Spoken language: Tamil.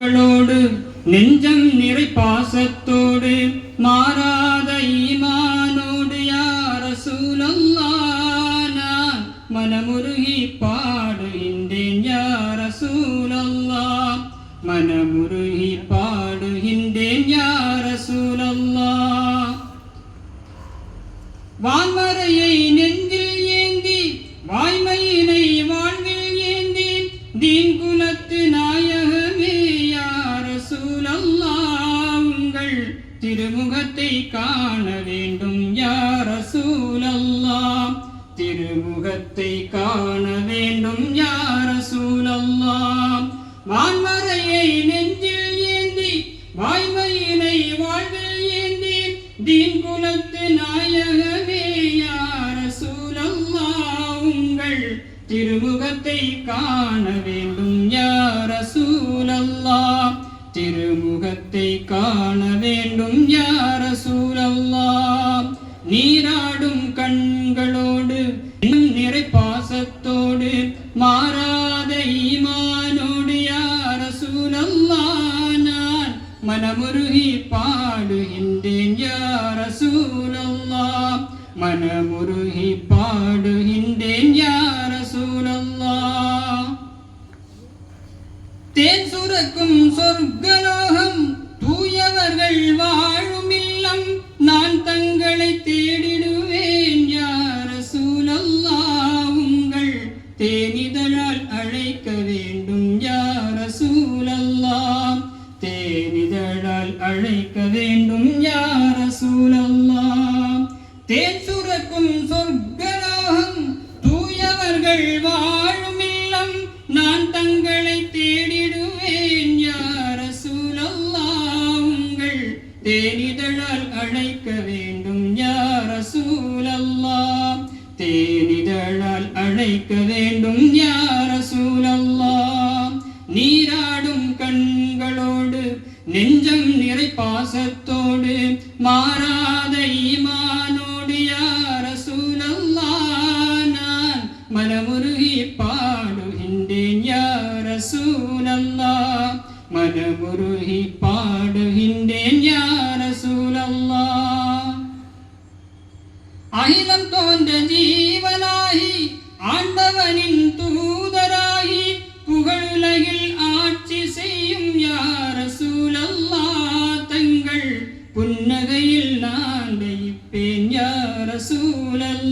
களோடு நெஞ்சம் நிறை பாசத்தோடு மாறாத ஈமானோடு யார சூழல்லா மனமுருகி பாடுகின்றேன் யார சூழல்லா மனமுருகி பாடுகின்றேன் யார சூழல்லா வான்மறையை நெஞ்சில் ஏந்தி வாய்மையினை வாழ்வில் ஏந்தி தீன் குலத்து திருமுகத்தை காண வேண்டும் யார் சூழல்லா திருமுகத்தை காண வேண்டும் யார் சூழல்லா வான்மறையை நெஞ்சில் ஏந்தி வாய்மையினை வாழ்வில் ஏந்தி தீன் குலத்து நாயகமே யார் சூழல்லா உங்கள் திருமுகத்தை காண வேண்டும் யார் சூழல்லா திருமுகத்தை காண வேண்டும் யார சூழல்லா நீராடும் கண்களோடு நிறை பாசத்தோடு மாறாத ஈமானோடு யார சூழல்லா நான் மனமுருகி பாடுகின்றேன் யார சூழல்லா மனமுருகி சுரக்கும் சொர்க்கலோகம் தூயவர்கள் வாழும் இல்லம். நான் தங்களை தேடிடுவேன் யார சூழல்லா உங்கள் தேனிதழால் அழைக்க வேண்டும் யார சூழல்லா தேனிதழால் அழைக்க வேண்டும் யார சூழல்லா தேன் சுரக்கும் சொர்க்கலோகம் தூயவர்கள் வாழும் இல்லம். நான் தங்களை தேடிடுவேன் தேனிதழால் அழைக்க வேண்டும் யார் சூழல்லா தேனிதழால் அழைக்க வேண்டும் யார் சூழல்லா நீராடும் கண்களோடு நெஞ்சம் நிறை பாசத்தோடு மாறாத ஈமானோடு யார் சூழல்லா நான் மனமுருகி பாடுகின்றேன் யார் சூழல்லா மனமுருகி பாடுகின்றேன் அகிலம் தோன்ற ஜீவனாகி ஆண்டவனின் தூதராகி புகழுலகில் ஆட்சி செய்யும் யார? சூழல்லா தங்கள் புன்னகையில் நான் வைப்பேன் யார? சூழல்